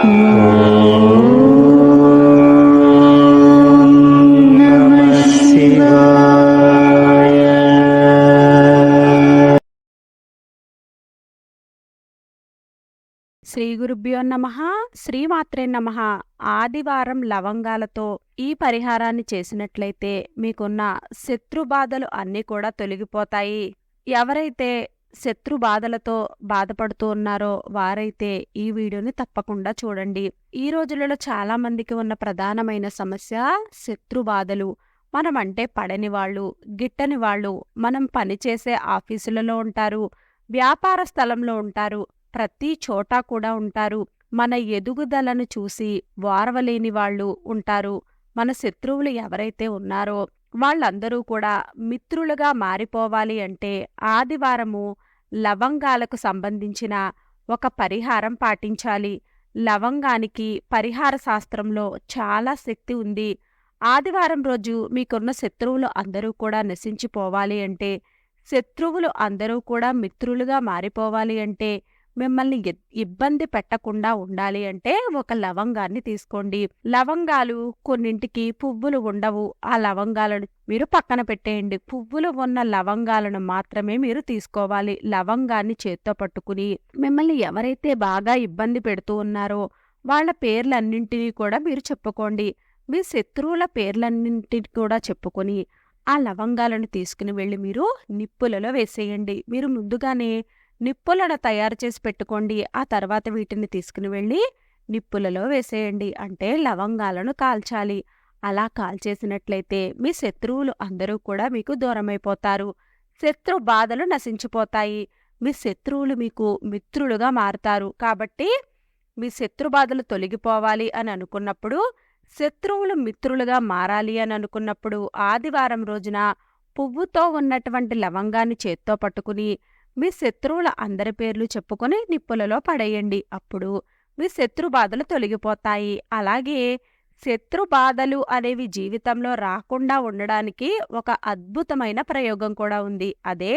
శ్రీ గురుభ్యో నమ శ్రీమాత్రే నమ. ఆదివారం లవంగాలతో ఈ పరిహారాన్ని చేసినట్లయితే మీకున్న శత్రు బాధలు అన్నీ కూడా తొలగిపోతాయి. ఎవరైతే శత్రు బాధలతో బాధపడుతూ ఉన్నారో వారైతే ఈ వీడియోని తప్పకుండా చూడండి. ఈ రోజులలో చాలా మందికి ఉన్న ప్రధానమైన సమస్య శత్రు బాధలు. మనం అంటే పడని వాళ్ళు గిట్టని వాళ్ళు. మనం పనిచేసే ఆఫీసులలో ఉంటారు వ్యాపార స్థలంలో ఉంటారు ప్రతి చోట కూడా ఉంటారు. మన ఎదుగుదలను చూసి వారవలేని వాళ్ళు ఉంటారు. మన శత్రువులు ఎవరైతే ఉన్నారో వాళ్ళందరూ కూడా మిత్రులుగా మారిపోవాలి అంటే ఆదివారము లవంగాలకు సంబంధించిన ఒక పరిహారం పాటించాలి. లవంగానికి పరిహార శాస్త్రంలో చాలా శక్తి ఉంది. ఆదివారం రోజు మీకున్న శత్రువులు అందరూ కూడా నశించిపోవాలి అంటే శత్రువులు అందరూ కూడా మిత్రులుగా మారిపోవాలి అంటే మిమ్మల్ని ఇబ్బంది పెట్టకుండా ఉండాలి అంటే ఒక లవంగాన్ని తీసుకోండి. లవంగాలు కొన్నింటికి పువ్వులు ఉండవు. ఆ లవంగాలను మీరు పక్కన పెట్టేయండి. పువ్వులు ఉన్న లవంగాలను మాత్రమే మీరు తీసుకోవాలి. లవంగాన్ని చేత్తో పట్టుకుని మిమ్మల్ని ఎవరైతే బాగా ఇబ్బంది పెడుతూ ఉన్నారో వాళ్ళ పేర్లన్నింటినీ కూడా మీరు చెప్పుకోండి. మీ శత్రువుల పేర్లన్నింటినీ కూడా చెప్పుకొని ఆ లవంగాలను తీసుకుని వెళ్ళి మీరు నిప్పులలో వేసేయండి. మీరు ముందుగానే నిప్పులను తయారు చేసి పెట్టుకోండి. ఆ తర్వాత వీటిని తీసుకుని వెళ్ళి నిప్పులలో వేసేయండి. అంటే లవంగాలను కాల్చాలి. అలా కాల్చేసినట్లయితే మీ శత్రువులు అందరూ కూడా మీకు దూరమైపోతారు. శత్రు బాధలు నశించిపోతాయి. మీ శత్రువులు మీకు మిత్రులుగా మారుతారు. కాబట్టి మీ శత్రు బాధలు తొలగిపోవాలి అని అనుకున్నప్పుడు శత్రువులు మిత్రులుగా మారాలి అని అనుకున్నప్పుడు ఆదివారం రోజున పువ్వుతో ఉన్నటువంటి లవంగాన్ని చేత్తో పట్టుకుని మీ శత్రువుల అందరి పేర్లు చెప్పుకొని నిప్పులలో పడేయండి. అప్పుడు మీ శత్రు బాధలు తొలగిపోతాయి. అలాగే శత్రు బాధలు అనేవి జీవితంలో రాకుండా ఉండడానికి ఒక అద్భుతమైన ప్రయోగం కూడా ఉంది. అదే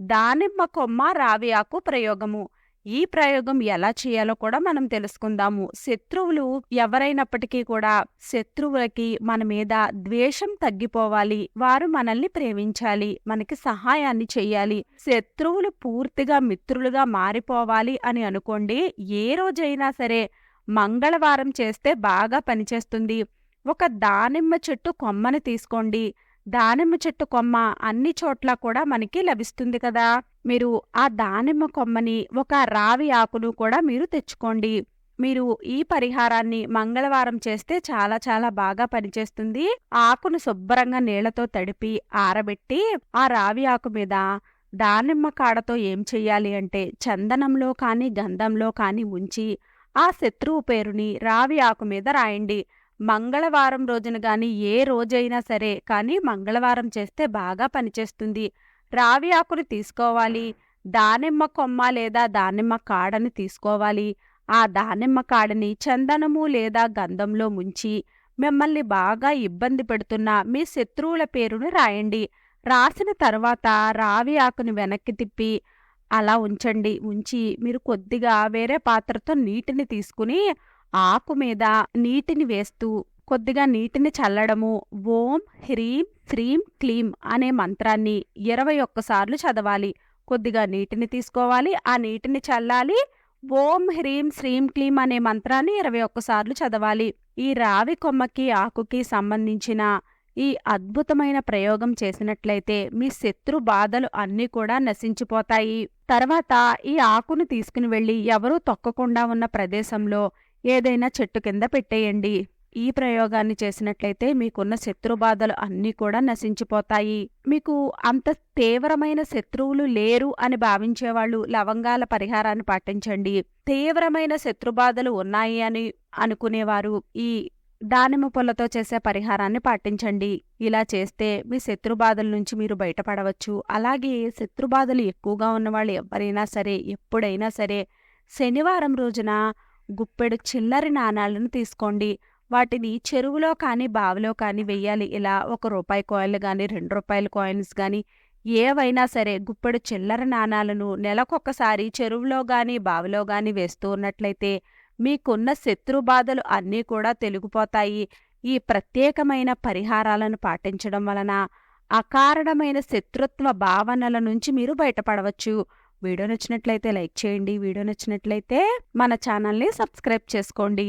దానిమ్మ కొమ్మ రావి ఆకు ప్రయోగము. ఈ ప్రయోగం ఎలా చేయాలో కూడా మనం తెలుసుకుందాము. శత్రువులు ఎవరైనప్పటికీ కూడా శత్రువులకి మన మీద ద్వేషం తగ్గిపోవాలి. వారు మనల్ని ప్రేమించాలి. మనకి సహాయాన్ని చెయ్యాలి శత్రువులు పూర్తిగా మిత్రులుగా మారిపోవాలి అని అనుకోండి ఏ రోజైనా సరే మంగళవారం చేస్తే బాగా పనిచేస్తుంది. ఒక దానిమ్మ చెట్టు కొమ్మని తీసుకోండి. దానిమ్మ చెట్టు కొమ్మ అన్ని చోట్ల కూడా మనకి లభిస్తుంది కదా. మీరు ఆ దానిమ్మ కొమ్మని ఒక రావి ఆకును కూడా మీరు తెచ్చుకోండి. మీరు ఈ పరిహారాన్ని మంగళవారం చేస్తే చాలా చాలా బాగా పనిచేస్తుంది. ఆకును శుభ్రంగా నీళ్ళతో తడిపి ఆరబెట్టి ఆ రావి ఆకు మీద దానిమ్మ కాడతో ఏం చెయ్యాలి అంటే చందనంలో కానీ గంధంలో కానీ ఉంచి ఆ శత్రువు పేరుని రావి ఆకు మీద రాయండి. మంగళవారం రోజున గాని ఏ రోజైనా సరే కానీ మంగళవారం చేస్తే బాగా పనిచేస్తుంది. రావి ఆకుని తీసుకోవాలి దానిమ్మ కొమ్మ లేదా దానిమ్మ కాడని తీసుకోవాలి. ఆ దానిమ్మ కాడని చందనము లేదా గంధంలో ముంచి మిమ్మల్ని బాగా ఇబ్బంది పెడుతున్న మీ శత్రువుల పేరును రాయండి. రాసిన తర్వాత రావి ఆకుని వెనక్కి తిప్పి అలా ఉంచండి. ఉంచి మీరు కొద్దిగా వేరే పాత్రతో నీటిని తీసుకుని ఆకు మీద నీటిని వేస్తూ కొద్దిగా నీటిని చల్లడము ఓం హ్రీం శ్రీం క్లీం అనే మంత్రాన్ని ఇరవై ఒక్కసార్లు చదవాలి. కొద్దిగా నీటిని తీసుకోవాలి. ఆ నీటిని చల్లాలి. ఓం హ్రీం శ్రీం క్లీం అనే మంత్రాన్ని ఇరవై ఒక్కసార్లు చదవాలి. ఈ రావి కొమ్మకి ఆకుకి సంబంధించిన ఈ అద్భుతమైన ప్రయోగం చేసినట్లయితే మీ శత్రు బాధలు అన్నీ కూడా నశించిపోతాయి. తర్వాత ఈ ఆకును తీసుకుని వెళ్ళి ఎవరూ తొక్కకుండా ఉన్న ప్రదేశంలో ఏదైనా చెట్టు కింద పెట్టేయండి. ఈ ప్రయోగాన్ని చేసినట్లయితే మీకున్న శత్రు బాధలు అన్నీ కూడా నశించిపోతాయి. మీకు అంత తీవ్రమైన శత్రువులు లేరు అని భావించేవాళ్ళు లవంగాల పరిహారాన్ని పాటించండి. తీవ్రమైన శత్రు బాధలు ఉన్నాయి అని అనుకునేవారు. ఈ దానిమ్మ పొలతో చేసే పరిహారాన్ని పాటించండి. ఇలా చేస్తే మీ శత్రు బాధల నుంచి మీరు బయటపడవచ్చు. అలాగే శత్రు బాధలు ఎక్కువగా ఉన్నవాళ్ళు ఎవరైనా సరే ఎప్పుడైనా సరే శనివారం రోజున గుప్పెడు చిల్లరి నాణాలను తీసుకోండి. వాటిని చెరువులో కానీ బావిలో కానీ వెయ్యాలి. ఇలా ఒక రూపాయి కాయిన్లు కానీ రెండు రూపాయల కాయిన్స్ కానీ ఏవైనా సరే గుప్పెడు చిల్లర నాణాలను నెలకొకసారి చెరువులో కానీ బావిలో కానీ వేస్తూ ఉన్నట్లయితే మీకున్న శత్రు బాధలు అన్నీ కూడా తెలిగిపోతాయి. ఈ ప్రత్యేకమైన పరిహారాలను పాటించడం వలన అకారణమైన శత్రుత్వ భావనల నుంచి మీరు బయటపడవచ్చు. వీడియో నచ్చినట్లయితే లైక్ చేయండి. వీడియో నచ్చినట్లయితే మన ఛానల్ని సబ్స్క్రైబ్ చేసుకోండి.